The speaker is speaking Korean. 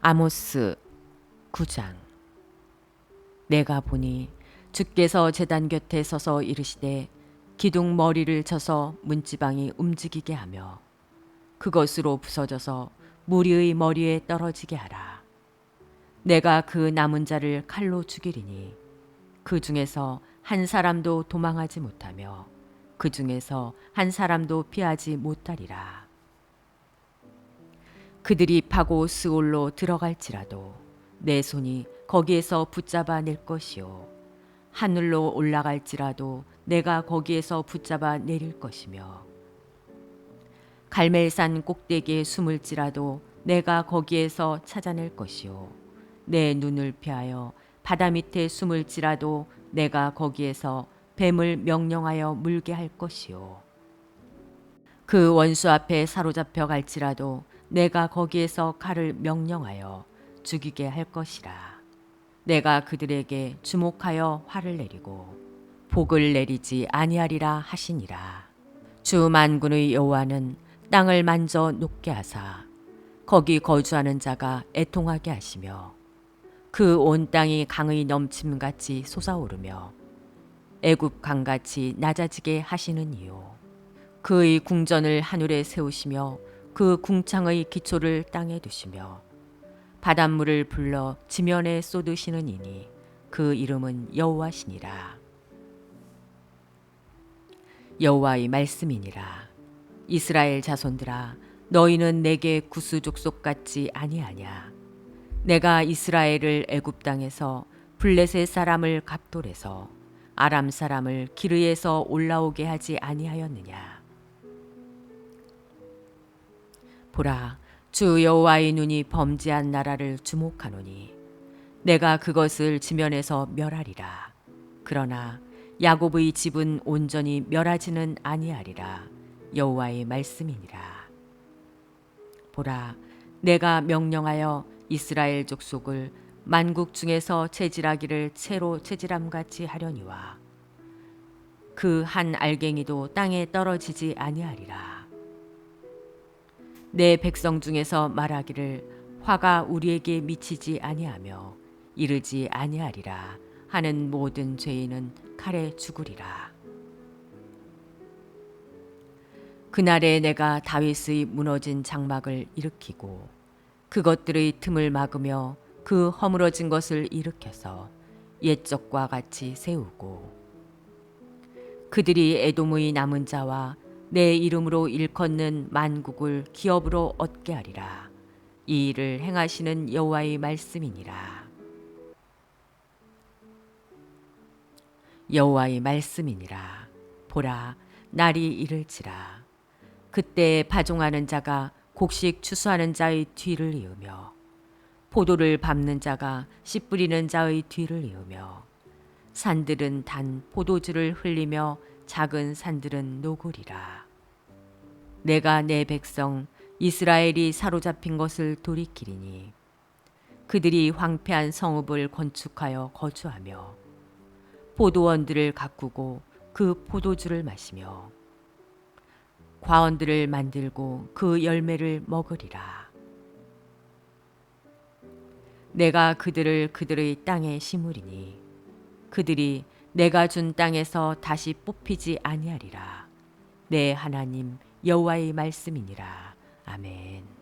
아모스 9장 내가 보니 주께서 제단 곁에 서서 이르시되 기둥 머리를 쳐서 문지방이 움직이게 하며 그것으로 부서져서 무리의 머리에 떨어지게 하라. 내가 그 남은 자를 칼로 죽이리니 그 중에서 한 사람도 도망하지 못하며 그 중에서 한 사람도 피하지 못하리라. 그들이 파고 스올로 들어갈지라도 내 손이 거기에서 붙잡아 낼 것이요. 하늘로 올라갈지라도 내가 거기에서 붙잡아 내릴 것이며 갈멜산 꼭대기에 숨을지라도 내가 거기에서 찾아낼 것이요. 내 눈을 피하여 바다 밑에 숨을지라도 내가 거기에서 뱀을 명령하여 물게 할 것이요. 그 원수 앞에 사로잡혀 갈지라도 내가 거기에서 칼을 명령하여 죽이게 할 것이라. 내가 그들에게 주목하여 화를 내리고 복을 내리지 아니하리라 하시니라. 주 만군의 여호와는 땅을 만져 녹게 하사 거기 거주하는 자가 애통하게 하시며 그 온 땅이 강의 넘침 같이 솟아오르며 애굽 강같이 낮아지게 하시는 이요 그의 궁전을 하늘에 세우시며 그 궁창의 기초를 땅에 두시며 바닷물을 불러 지면에 쏟으시는 이니 그 이름은 여호와시니라. 여호와의 말씀이니라. 이스라엘 자손들아 너희는 내게 구수 족 속 같지 아니하냐? 내가 이스라엘을 애굽 땅에서 블레셋 사람을 갑돌에서 아람 사람을 기르에서 올라오게 하지 아니하였느냐 보라 주 여호와의 눈이 범죄한 나라를 주목하노니 내가 그것을 지면에서 멸하리라. 그러나 야곱의 집은 온전히 멸하지는 아니하리라. 여호와의 말씀이니라. 보라 내가 명령하여 이스라엘 족속을 만국 중에서 체질하기를 채로 체질함 같이 하려니와 그 한 알갱이도 땅에 떨어지지 아니하리라 내 백성 중에서 말하기를 화가 우리에게 미치지 아니하며 이르지 아니하리라 하는 모든 죄인은 칼에 죽으리라. 그날에 내가 다윗의 무너진 장막을 일으키고 그것들의 틈을 막으며 그 허물어진 것을 일으켜서 옛적과 같이 세우고 그들이 에돔의 남은 자와 내 이름으로 일컫는 만국을 기업으로 얻게 하리라. 이 일을 행하시는 여호와의 말씀이니라. 여호와의 말씀이니라. 보라, 날이 이를지라. 그때 파종하는 자가 곡식 추수하는 자의 뒤를 이으며 포도를 밟는 자가 씨 뿌리는 자의 뒤를 이으며 산들은 단 포도주를 흘리며 작은 산들은 노구리라. 내가 내 백성 이스라엘이 사로잡힌 것을 돌이키리니 그들이 황폐한 성읍을 건축하여 거주하며 포도원들을 가꾸고 그 포도주를 마시며 과원들을 만들고 그 열매를 먹으리라. 내가 그들을 그들의 땅에 심으리니 그들이 내가 준 땅에서 다시 뽑히지 아니하리라. 내 하나님 여호와의 말씀이니라. 아멘.